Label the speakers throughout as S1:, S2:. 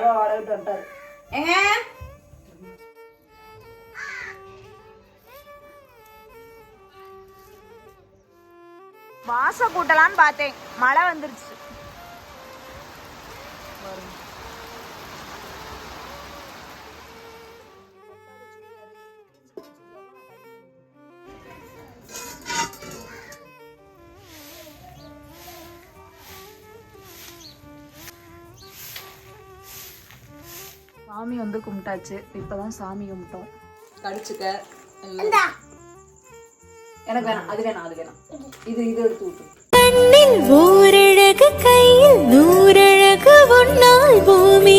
S1: வாடகிட்டு வந்துட்டாரு ஏங்க? வாச கூட்டலான்னு பார்த்தேன். மழை வந்துருச்சு. சாமி வந்து கும்பிட்டாச்சு. இப்பதான் சாமி கும்பிட்டோம். கடிச்சுக்க. எனக்கு வேணாம். அது வேணாம் அது வேணாம். இது இது எடுத்து விட்டு
S2: கண்ணில் ஓரழகு கையில் நூறழகு உன்னால் பூமி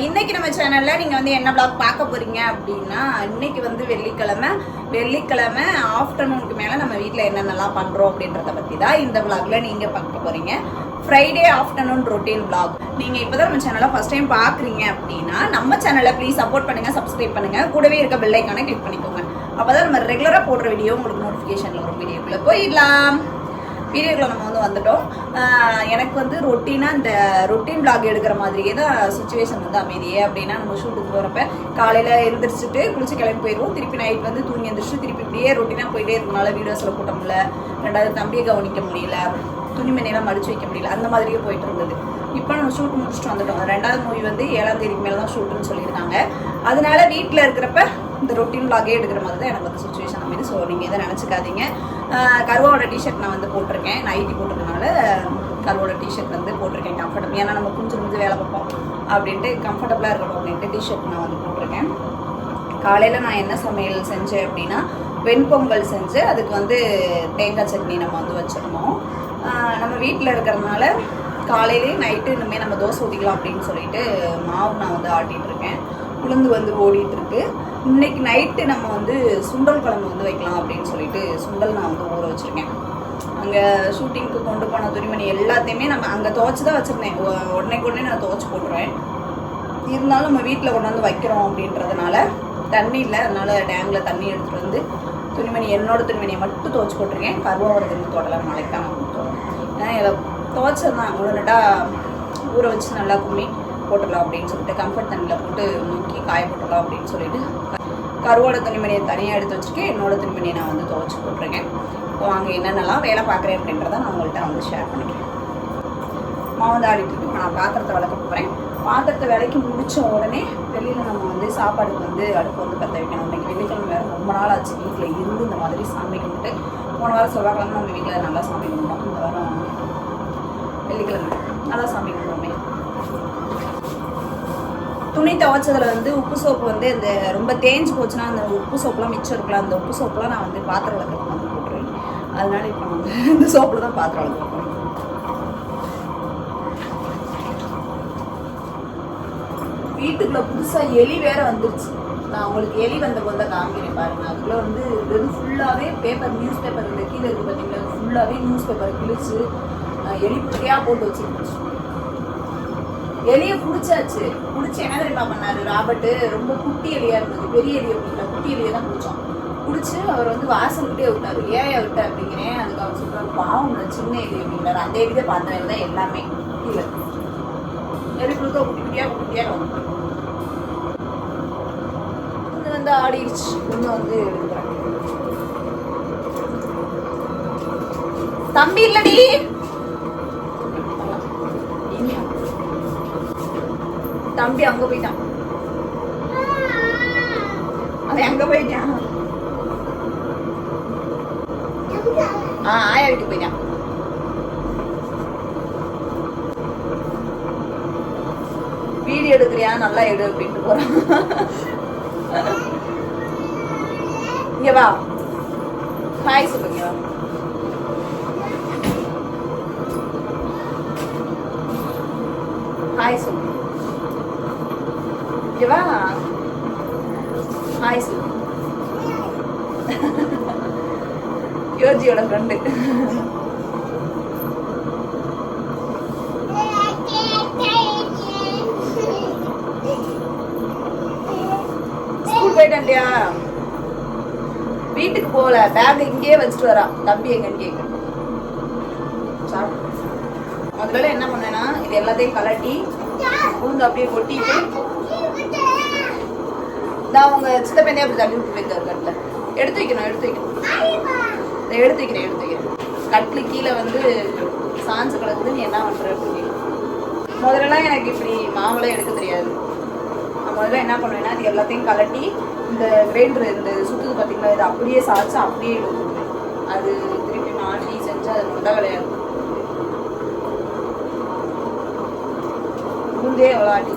S1: இன்னைக்கு நம்ம சேனலில் நீங்கள் வந்து என்ன பிளாக் பார்க்க போகிறீங்க அப்படின்னா இன்னைக்கு வந்து வெள்ளிக்கிழமை. வெள்ளிக்கிழமை ஆஃப்டர்நூனுக்கு மேலே நம்ம வீட்டில் என்னென்னலாம் பண்ணுறோம் அப்படின்றத பற்றி தான் இந்த பிளாக்ல நீங்கள் பார்க்க போகிறீங்க ஃப்ரைடே ஆஃப்டர்நூன் ரொட்டீன் பிளாக் நீங்கள் இப்போ தான் நம்ம சேனலை ஃபஸ்ட் டைம் பார்க்குறீங்க அப்படின்னா நம்ம சேனலை ப்ளீஸ் சப்போர்ட் பண்ணுங்கள் சப்ஸ்கிரைப் பண்ணுங்கள் கூடவே இருக்க பெல்லைக்கான கிளிக் பண்ணிக்கோங்க. அப்போ தான் நம்ம ரெகுலராக போடுற வீடியோ உங்களுக்கு நோட்டிஃபிகேஷனில் வரும். வீடியோக்குள்ளே போயிடலாம். பீரியடில் நம்ம வந்து வந்துட்டோம். எனக்கு வந்து ரொட்டீனாக இந்த ரொட்டீன் பிளாக் எடுக்கிற மாதிரியே தான் சுச்சுவேஷன் வந்து அமைதியே அப்படின்னா நம்ம ஷூட்டுக்கு போகிறப்ப காலையில் எழுந்திரிச்சிட்டு குளிச்சு கிளம்பி போயிடுவோம் திருப்பி நைட் வந்து தூங்கி எழுந்திரிச்சு திருப்பி இப்படியே ரொட்டீனாக போயிட்டே இருக்கனால வீடியோஸில் போட்ட முடியல. ரெண்டாவது தம்பியை கவனிக்க முடியல. துணிமணியெல்லாம் மடிச்சு வைக்க முடியல. அந்த மாதிரியே போயிட்டு இருந்தது. இப்போ நம்ம ஷூட் முடிச்சுட்டு வந்துட்டோம். ரெண்டாவது மூவி வந்து ஏழாம் தேதிக்கு மேலே தான் ஷூட்டுன்னு சொல்லியிருக்காங்க. அதனால வீட்டில் இருக்கிறப்ப இந்த ரொட்டீன் பிளாகே எடுக்கிற மாதிரி தான் எனக்கு வந்து சுச்சுவேஷன் அமைது. ஸோ நீங்கள் எதை நினச்சிக்காதீங்க. கருவாவோட டிஷர்ட் நான் வந்து போட்டிருக்கேன். நைட்டி போட்டிருக்கனால கருவோட டிஷர்ட் வந்து போட்டிருக்கேன் கம்ஃபர்டபுள் ஏன்னா நம்ம குஞ்சு குஞ்சு வேலை பார்ப்போம் அப்படின்ட்டு கம்ஃபர்டபுளாக இருக்கணும் அப்படின்ட்டு டிஷர்ட் நான் வந்து போட்டிருக்கேன். காலையில் நான் என்ன சமையல் செஞ்சேன் அப்படின்னா வெண்பொங்கல் செஞ்சு அதுக்கு வந்து தேங்காய் சட்னி நம்ம வந்து வச்சுருந்தோம். நம்ம வீட்டில் இருக்கிறதுனால காலையிலேயே நைட்டு இனிமேல் நம்ம தோசை ஊற்றிக்கலாம் அப்படின்னு சொல்லிட்டு மாவு நான் வந்து ஆட்டிகிட்டு இருக்கேன். உளுந்து வந்து ஓடிட்டு இருக்கு இன்னைக்கு நைட்டு நம்ம வந்து சுண்டல் குழம்பு வந்து வைக்கலாம் அப்படின்னு சொல்லிட்டு சுண்டல் நான் வந்து ஊற வச்சிருக்கேன். அங்கே ஷூட்டிங்க்கு கொண்டு போன துணிமணி எல்லாத்தையுமே நம்ம அங்கே துவச்சி தான் வச்சுருந்தேன். உடனே உடனே நான் துவச்சி போடுறேன் இருந்தாலும் நம்ம வீட்டில் கொண்டாந்து வைக்கிறோம் அப்படின்றதுனால தண்ணி இல்லை. அதனால டேங்கில் தண்ணி எடுத்துகிட்டு வந்து துணிமணி என்னோட துணிமணியை மட்டும் துவைச்சி போட்டிருக்கேன். கருவாவர துணி தோட்டலாம் நாளைக்கு தான் நான் ஏன்னா இதை துவைச்சது தான் உடனட்டா ஊற வச்சு நல்லா கும்மி போட்டுடலாம் அப்படின்னு சொல்லிட்டு கம்ஃபர்ட் தண்ணியில் போட்டு முக்கி காய போட்டுடலாம் அப்படின்னு சொல்லிட்டு கருவோட துணிமணியை தனியாக எடுத்து வச்சுருக்கேன். என்னோட துணிமணியை நான் வந்து துவைச்சி போட்டிருக்கேன். இப்போ அங்கே என்னென்னலாம் வேலை பார்க்குறேன் அப்படின்றத நான் உங்கள்கிட்ட வந்து ஷேர் பண்ணிக்கிறேன். மாவு இப்போ நான் பாத்திரத்தை விளக்க போகிறேன் பாத்திரத்தை விலைக்கு முடிச்ச உடனே வெளியில் நம்ம வந்து சாப்பாடுக்கு வந்து அடுப்பு வந்து பற்ற வைக்கணும். இன்னைக்கு வெள்ளிக்கிழமை வேறு ரொம்ப நாள் ஆச்சு. வீட்டில் இருந்து இந்த மாதிரி சாமி கும்பிட்டு போன வாரம் செவ்வாய்க்கிழமை நம்ம வீட்டில் நல்லா சாமி கும்பிட்டோம். இந்த வாரம் வெள்ளிக்கிழமை நல்லா சாமி கும்பிடுவோம் துணி துவைச்சதுல வந்து உப்பு சோப்பு வந்து இந்த ரொம்ப தேஞ்சு போச்சுன்னா அந்த உப்பு சோப்புலாம் மிச்சம் இருக்கலாம் அந்த உப்பு சோப்புலாம் நான் வந்து பாத்திரம் விளக்கிறதுக்கு வந்து போட்டுருவேன். அதனால இப்போ நான் வந்து இந்த சோப்பில் தான் பாத்திரம் விளக்க வீட்டுக்குள்ள புதுசாக எலி வேற வந்துருச்சு. நான் உங்களுக்கு எலி வந்த போது காமிக்கிறேன் பாருங்க. அதுக்குள்ள வந்து வெறும் ஃபுல்லாகவே பேப்பர் நியூஸ் பேப்பர் இந்த கீழே இருக்கு பார்த்தீங்களா ஃபுல்லாகவே நியூஸ் பேப்பர் கிழிச்சு எலி புகையாக போட்டு வச்சுருந்துச்சு. எலியை பிடிச்சாச்சு பிடிச்சி என்ன தெரியுமா பண்ணாரு? ராபர்ட்டு ரொம்ப குட்டி எலியா இருந்தது. பெரிய எலியை பிடிக்கல குட்டி எலியை தான் பிடிச்சோம் பிடிச்சி அவர் வந்து வாசல்கிட்டே விட்டாரு. ஏன் விட்ட? அப்படிங்கிறேன். அதுக்கு அவர் சொல்றாரு பாவம் சின்ன எலி அப்படிங்கிறாரு. அந்த எலியை பார்த்தவங்க தான் எல்லாமே இல்லை எலி கொடுக்க குட்டி குட்டியா குட்டியா வந்து வந்து ஆடிடுச்சு ஒன்று வந்து தம்பி இல்லடி இங்க. தம்பி அங்க போயிட்டான் அவன் அங்க போயிட்டான் ஆ ஆயா வீட்டுக்கு போயிட்டான் வீடியோ எடுக்கிறியா நல்லா எடு அப்படின்ட்டு போறான் இங்க வா ஹாய் சொல்லுங்க வா ஹாய் சொல்லு ஓகேவா? ஹாய் சொல்லு யோஜியோட ஃப்ரெண்டு ஸ்கூல் போயிட்டு வீட்டுக்கு போகல. பேக் இங்கேயே வச்சுட்டு வரா. தம்பி எங்கன்னு கேட்க முதல்ல என்ன பண்ணேன்னா இது எல்லாத்தையும் கலட்டி பூந்து அப்படியே கொட்டிட்டு நான் அவங்க சித்தப்பேந்தே அப்படி தள்ளி விட்டு வைக்காரு கட்டில். எடுத்து வைக்கணும் எடுத்து வைக்கணும். இதை எடுத்து வைக்கிறேன் எடுத்து வைக்கிறேன். கட்டில் கீழே வந்து சாஞ்சு கிடக்குது நீ என்ன பண்ணுற அப்படின்னு முதல்லலாம் எனக்கு இப்படி மாவெல்லாம் எடுக்க தெரியாது. நான் முதல்ல என்ன பண்ணுவேன்னா அது எல்லாத்தையும் கலட்டி இந்த கிரைண்டர் இந்த சுத்துது பார்த்தீங்களா இதை அப்படியே சாய்ச்சி அப்படியே எடுத்துருவேன் அது திருப்பி மாட்டி செஞ்சு அது முட்டை கிடையாது. உளுந்தே எவ்வளோ ஆட்டி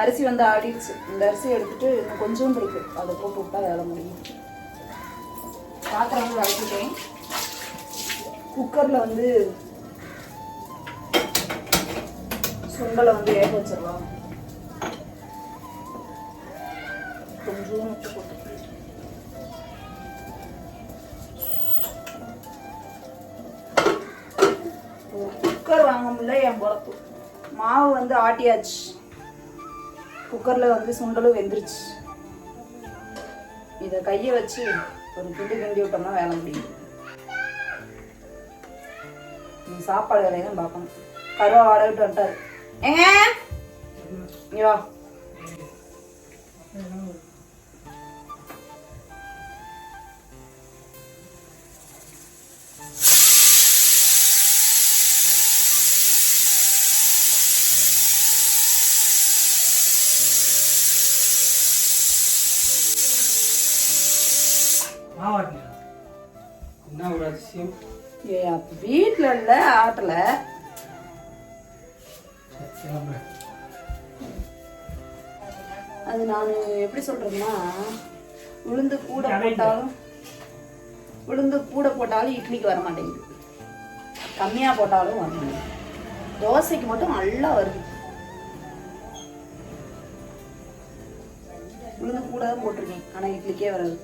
S1: அரிசி வந்து ஆடிடுச்சு இந்த அரிசி எடுத்துட்டு இன்னும் கொஞ்சோண்டு இருக்கு. அதை போட்டு விட்டா வேலை முடியும். பாத்திரம் வந்து வளர்த்துட்டேன் குக்கரில் வந்து சுண்டலை வந்து வேக வச்சிடலாம். கொஞ்சம் போட்டு. குக்கர் வாங்க முடியல என் பொழப்பு. மாவு வந்து ஆட்டியாச்சு. குக்கரில் வந்து சுண்டலும் வெந்துருச்சு. இதை கையை வச்சு ஒரு துண்டு கிண்டி விட்டோம்னா வேலை முடியும். நீ சாப்பாடு வேலையை தான் பார்க்கணும். கருவா வாட விட்டு வந்துட்டாரு. ஏங்க? இங்க வா. வீட்டில் இல்லை ஆட்டல அது நான் எப்படி சொல்றேன்னா உளுந்து கூட போட்டாலும் உளுந்து கூட போட்டாலும் இட்லிக்கு வர மாட்டேங்குது. கம்மியாக போட்டாலும் வர மாட்டேங்குது. தோசைக்கு மட்டும் நல்லா வருது. உளுந்து கூட தான் போட்டிருக்கேன் ஆனால் இட்லிக்கே வராது.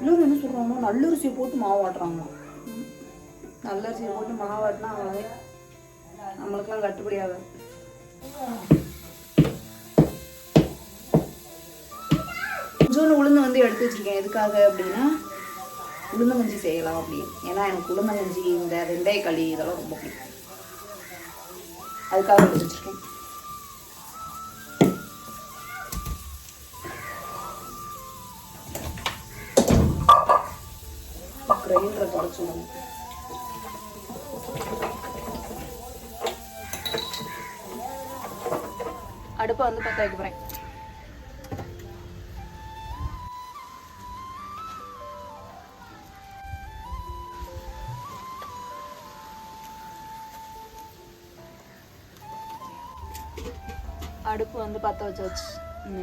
S1: இன்னொரு என்ன சொல்கிறாங்கன்னா நல்லரிசியை போட்டு மாவு ஆட்டுறாங்க நல்லரிசியை போட்டு மாவாட்டினா அவ்வளோவே. நம்மளுக்கெல்லாம் கட்டுப்படி ஆகாது கொஞ்சோண்டு உளுந்து வந்து எடுத்து வச்சிருக்கேன். எதுக்காக அப்படின்னா உளுந்தங்கஞ்சி செய்யலாம் அப்படின்னு. ஏன்னா எனக்கு உளுந்தங்கஞ்சி இந்த வெந்தய களி இதெல்லாம் ரொம்ப பிடிக்கும். அதுக்காக எடுத்து வச்சிருக்கேன். கிரைண்டரை தொடச்சுடுவோம் அடுப்பை வந்து பற்ற வைக்க போகிறேன் அடுப்பு வந்து பற்ற வச்சாச்சு.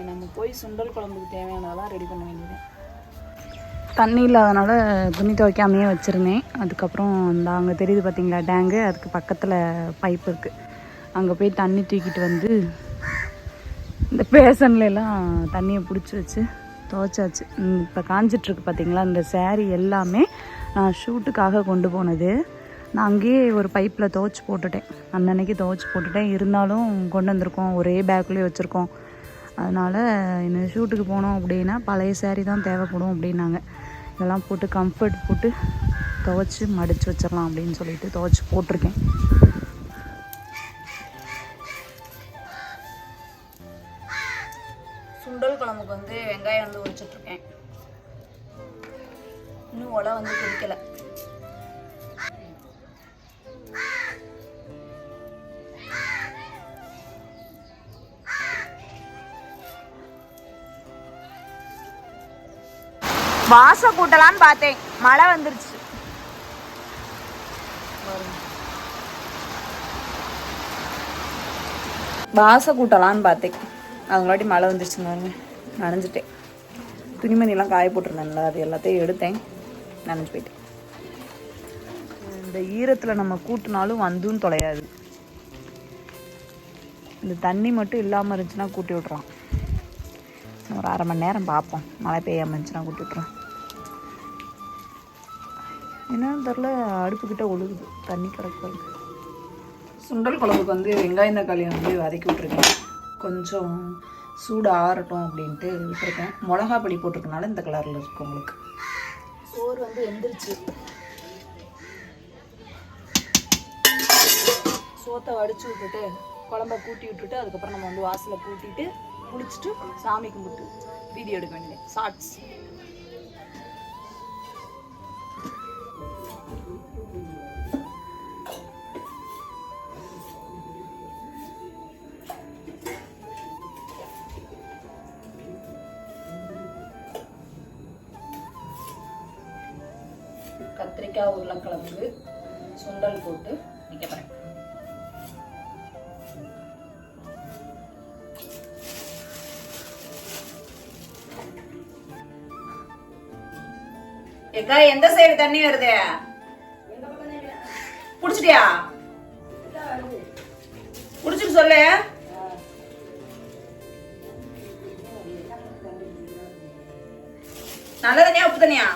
S1: நம்ம போய் சுண்டல் குழம்புக்கு தேவையானதெல்லாம் ரெடி பண்ண வேண்டியது தண்ணி இல்லாதனால துணி துவைக்காமையே வச்சுருந்தேன். அதுக்கப்புறம் அந்த அங்கே தெரியுது பார்த்தீங்களா டேங்கு அதுக்கு பக்கத்தில் பைப் இருக்குது அங்கே போய் தண்ணி தூக்கிட்டு வந்து இந்த பேசன்லாம் தண்ணியை பிடிச்சி வச்சு துவைச்சாச்சு. இப்போ காஞ்சிட்ருக்கு பார்த்தீங்களா இந்த சேரீ எல்லாமே நான் ஷூட்டுக்காக கொண்டு போனது. நான் அங்கேயே ஒரு பைப்பில் துவைச்சி போட்டுட்டேன். அன்னன்னைக்கு துவைச்சி போட்டுட்டேன். இருந்தாலும் கொண்டு வந்திருக்கோம். ஒரே பேக்குள்ளேயே வச்சுருக்கோம். அதனால் இந்த ஷூட்டுக்கு போனோம் அப்படின்னா பழைய சேரீ தான் தேவைப்படும் அப்படின்னாங்க. இதெல்லாம் போட்டு கம்ஃபர்ட் போட்டு துவைச்சி மடித்து வச்சிடலாம் அப்படின்னு சொல்லிட்டு துவைச்சி போட்டிருக்கேன். வாசம் கூட்டலான்னு பார்த்தேன். மழை வந்துருச்சு. வாச கூட்டலான்னு பார்த்தேன். அதுங்களாட்டி மழை வந்துருச்சுங்க பாருங்க நனைஞ்சிட்டேன். துணிமணிலாம் காய போட்டிருந்தேன்ல அது எல்லாத்தையும் எடுத்தேன். நனைஞ்சு போயிட்டேன். இந்த ஈரத்தில் நம்ம கூட்டினாலும் வந்தும் தொலையாது. இந்த தண்ணி மட்டும் இல்லாமல் இருந்துச்சுன்னா கூட்டி விட்றான் ஒரு அரை மணி நேரம் பார்ப்போம். மழை பெய்யாமல் இருந்துச்சுன்னா கூட்டி விட்றோம் என்னன்னு தெரில அடுப்புக்கிட்ட ஒழுகுது. தண்ணி கிடக்குது சுண்டல் குழம்புக்கு வந்து வெங்காயம் தக்காளி வந்து வதக்கி விட்ருக்கேன் கொஞ்சம் சூடு ஆறட்டும் அப்படின்ட்டு விட்டுருக்கேன். மிளகா பொடி போட்டிருக்கனால இந்த கலரில் இருக்கு உங்களுக்கு. சோறு வந்து எந்திரிச்சு. சோத்தை வடிச்சு விட்டுட்டு குழம்ப கூட்டி விட்டுட்டு அதுக்கப்புறம் நம்ம வந்து வாசலை கூட்டிட்டு குளிச்சுட்டு சாமி கும்பிட்டு வீடியோ எடுக்க வேண்டியது. ஷார்ட்ஸ் கத்திரிக்காய் உருளைக்கிழங்கு சுண்டல் போட்டு வைக்க போகிறேன் ஏக்கா எந்த சைடு தண்ணி வருது? புடிச்சிட்டியா? புடிச்சிட்டு சொல்லு. நல்ல தண்ணியா உப்பு தண்ணியா?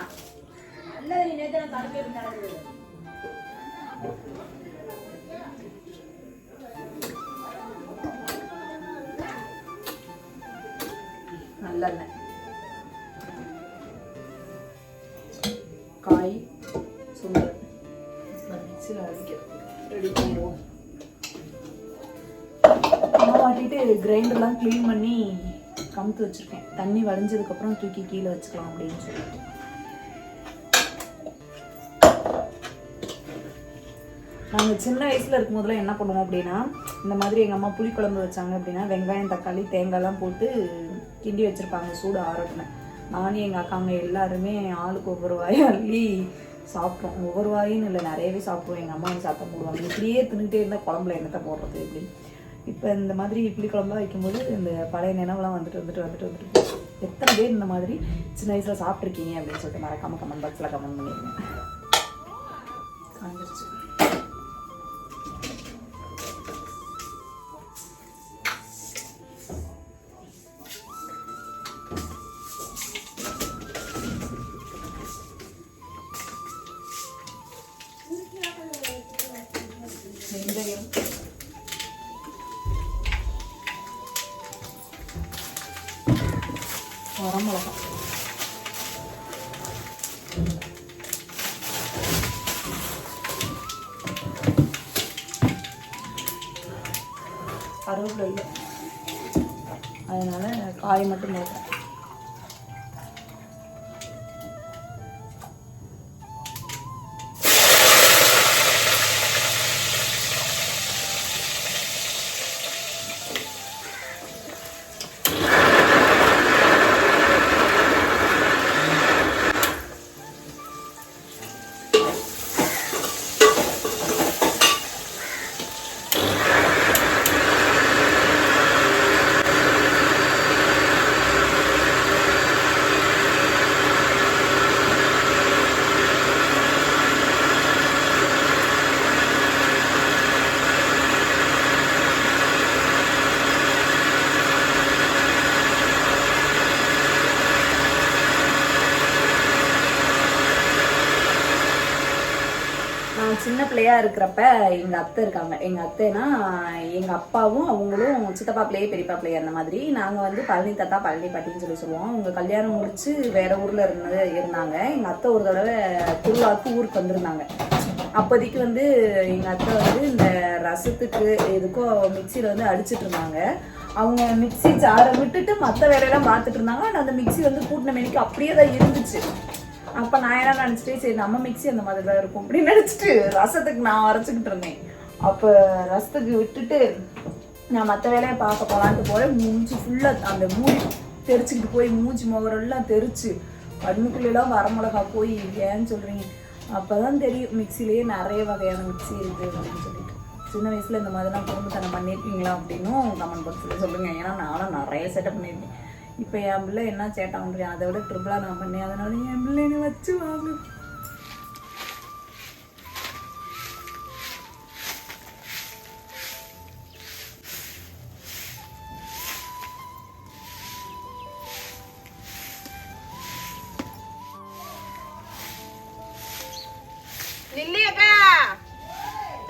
S1: நல்லெண்ணெய். காய் சுண்டல். மிக்சியில் அரைக்க. ரெடி பண்ணிடுவோம். கிரைண்டர்லாம் க்ளீன் பண்ணி கமுத்து வச்சுருக்கேன். தண்ணி வடிஞ்சதுக்கப்புறம் தூக்கி கீழே வச்சுக்கலாம் அப்படின்னு சொல்லிட்டு நாங்கள் சின்ன வயசில் இருக்கும் போதெல்லாம் என்ன பண்ணுவோம் அப்படின்னா இந்த மாதிரி எங்கள் அம்மா புளிக்குழம்பு வச்சாங்க அப்படின்னா வெங்காயம் தக்காளி தேங்காய்லாம் போட்டு கிண்டி வச்சுருப்பாங்க சூடு ஆரோட்டின நானும் எங்கள் அக்காங்க எல்லாருமே ஆளுக்கு ஒவ்வொரு வாயும் அள்ளி சாப்பிட்டோம். ஒவ்வொரு வாயும் இல்லை நிறையவே சாப்பிடுவோம். எங்கள் அம்மா சாப்பிட போடுவாங்க. இப்படியே தின்னுட்டே இருந்தால் குழம்புல என்னத்தை போடுறது அப்படின்னு இப்போ இந்த மாதிரி புளிக்குழம்புலாம் வைக்கும்போது இந்த பழைய நினைவுலாம் வந்துட்டு வந்துட்டு வந்துட்டு வந்துட்டு எத்தனை பேர் இந்த மாதிரி சின்ன வயசில் சாப்பிட்ருக்கீங்க அப்படின்னு சொல்லிட்டு மறக்காம கமெண்ட் பாக்ஸில் கமெண்ட் பண்ணிடுங்க. காஞ்சிருச்சு வெந்தயம் வரமிளகா கருவேப்பிலை இல்லை அதனால காய் மட்டும் போட்டேன் சின்ன பிள்ளையா இருக்கிறப்ப எங்க அத்தை இருக்காங்க. எங்க அத்தைனா எங்க அப்பாவும் அவங்களும் சித்தப்பா பிள்ளையே பெரியப்பா பிள்ளைய அந்த மாதிரி. நாங்க வந்து பழனி தாத்தா பழனி பாட்டின்னு சொல்லி சொல்லுவோம். அவங்க கல்யாணம் முடிச்சு வேற ஊர்ல இருந்து இருந்தாங்க. எங்க அத்தை ஒரு தடவை திருவிழாவுக்கு ஊருக்கு வந்திருந்தாங்க. அப்போதைக்கு வந்து எங்க அத்தை வந்து இந்த ரசத்துக்கு எதுக்கோ மிக்சியில வந்து அடிச்சிட்டு இருந்தாங்க. அவங்க மிக்ஸி ஜாரை விட்டுட்டு மற்ற வேலையெல்லாம் பார்த்துட்டு இருந்தாங்க. ஆனால் அந்த மிக்ஸி வந்து கூட்டின மேனிக்கு அப்படியே தான் இருந்துச்சு. அப்ப நான் என்ன நினைச்சிட்டேன் சரி நம்ம மிக்ஸி அந்த மாதிரி தான் இருக்கும் அப்படின்னு நினைச்சிட்டு ரசத்துக்கு நான் அரைச்சிக்கிட்டு இருந்தேன். அப்ப ரசத்துக்கு விட்டுட்டு நான் மற்ற வேலையை பார்க்க போகலான்ட்டு போறேன். மூஞ்சி ஃபுல்லா அந்த மூடி தெரிச்சுக்கிட்டு போய் மூஞ்சி முகரெல்லாம் தெரிச்சு கண்ணுக்குள்ளெல்லாம் வரமிளகா போய் ஏன்னு சொல்றீங்க. அப்பதான் தெரியும் மிக்சிலேயே நிறைய வகையான மிக்ஸி இருக்கு அப்படின்னு சொல்லிட்டு. சின்ன வயசுல இந்த மாதிரிலாம் குடும்பத்தனம் பண்ணியிருக்கீங்களா அப்படின்னும் கமெண்ட் பாக்ஸில் சொல்லுங்க. ஏன்னா நானும் நிறைய செட்டப் பண்ணியிருக்கேன் இப்போ என் பிள்ளை என்ன சேட்டை பண்ணுறேன் அதை விட ட்ரிபிளாக நான் பண்ணேன். அதனால என் பிள்ளைங்க வச்சு வாங்க.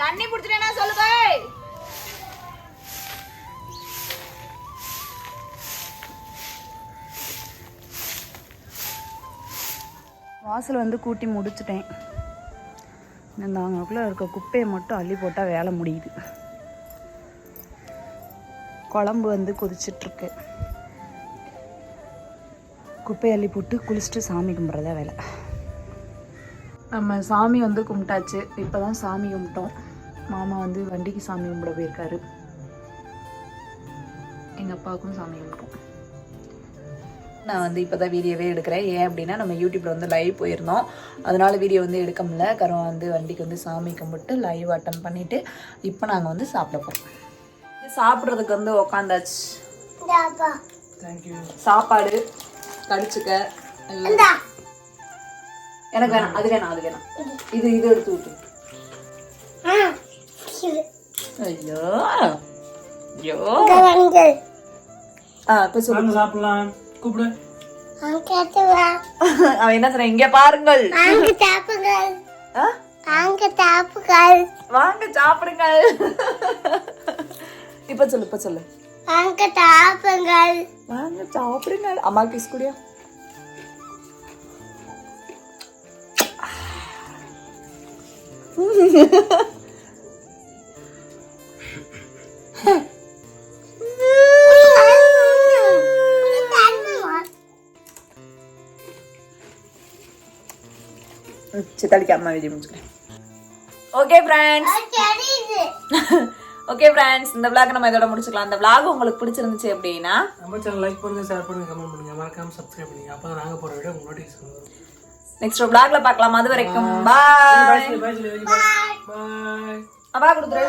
S1: தண்ணி பிடிச்சிட்டேன்னா சொல்லுங்க வாசல் வந்து கூட்டி முடிச்சிட்டேன். இந்த அங்கக்குள்ளே இருக்க குப்பையை மட்டும் அள்ளி போட்டால் வேலை முடியுது. குழம்பு வந்து கொதிச்சிட்ருக்கு. குப்பை அள்ளி போட்டு குளிச்சுட்டு சாமி கும்பிட்றதா வேலை. நம்ம சாமி வந்து கும்பிட்டாச்சு. இப்போ தான் சாமி கும்பிட்டோம். மாமா வந்து வண்டிக்கு சாமி கும்பிட போயிருக்காரு. எங்கள் அப்பாவுக்கும் சாமி கும்பிட்டோம். நான் வந்து இப்போ தான் வீடியோவே எடுக்கிறேன். ஏன் அப்படின்னா நம்ம யூடியூப்ல வந்து லைவ் போயிருந்தோம். அதனால வீடியோ வந்து எடுக்க முடியல. கரம் வந்து வண்டிக்கு வந்து சாமி கும்பிட்டு லைவ் அட்டன் பண்ணிட்டு இப்போ நாங்கள் வந்து சாப்பிட போகிறோம் சாப்பிட்றதுக்கு வந்து உக்காந்தாச்சு. சாப்பாடு கடிச்சுக்க. எனக்கு வேணாம். அது வேணாம் அது வேணாம். இது. இது எடுத்து விட்டு ஐயோ. ஐயோ. ஆ இப்போ சொல்லு.
S3: வாங்க சாப்பிடலாம். கூப்பிடு.
S1: அவன் என்ன சொல்றான் இங்க பாருங்கள். ஆ? வாங்க சாப்பிடுங்க இப்ப சொல்லு இப்ப சொல்லு. வாங்க சாப்பிடுங்க அம்மா கிஸ் குடியா? சித்தாடிக்கு அம்மா வீடியோ முடிச்சுக்கிறேன் ஓகே ஃப்ரெண்ட்ஸ் ஓகே ஃப்ரெண்ட்ஸ் இந்த vlog நம்ம இதோட முடிச்சுக்கலாம் இந்த vlog உங்களுக்கு பிடிச்சிருந்துச்சு அப்படின்னா
S3: நம்ம சேனல் லைக் பண்ணுங்க ஷேர் பண்ணுங்க கமெண்ட் பண்ணுங்க. மறக்காம சப்ஸ்கிரைப் பண்ணுங்க. அப்போ தான் நாங்கள் போகிற வீடியோ உங்களுக்கு வரும்.
S1: நெக்ஸ்ட் vlogல பார்க்கலாம். அது வரைக்கும் பாய்
S3: பாய்
S1: அப்பா கொடுத்துரு.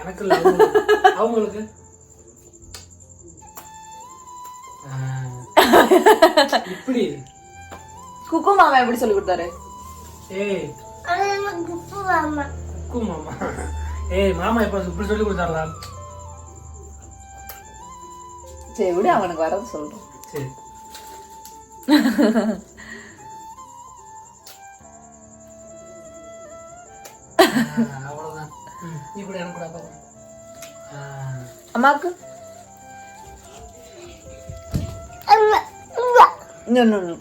S3: எனக்கு இல்லை அவங்களுக்கு. இப்படி.
S1: குக்கு மாமா எப்படி சொல்லி கொடுத்தாரு?
S3: ஏய். குக்கு மாமா. ஏய் மாமா இப்போ இப்படி சொல்லி கொடுத்தாரா
S1: சரி விடு அவனுக்கு வரது சொல்றேன்.
S3: சரி. அவ்வளவுதான். நீ கூட எனக்கு கூட
S1: அம்மாக்கு? இன்னும்.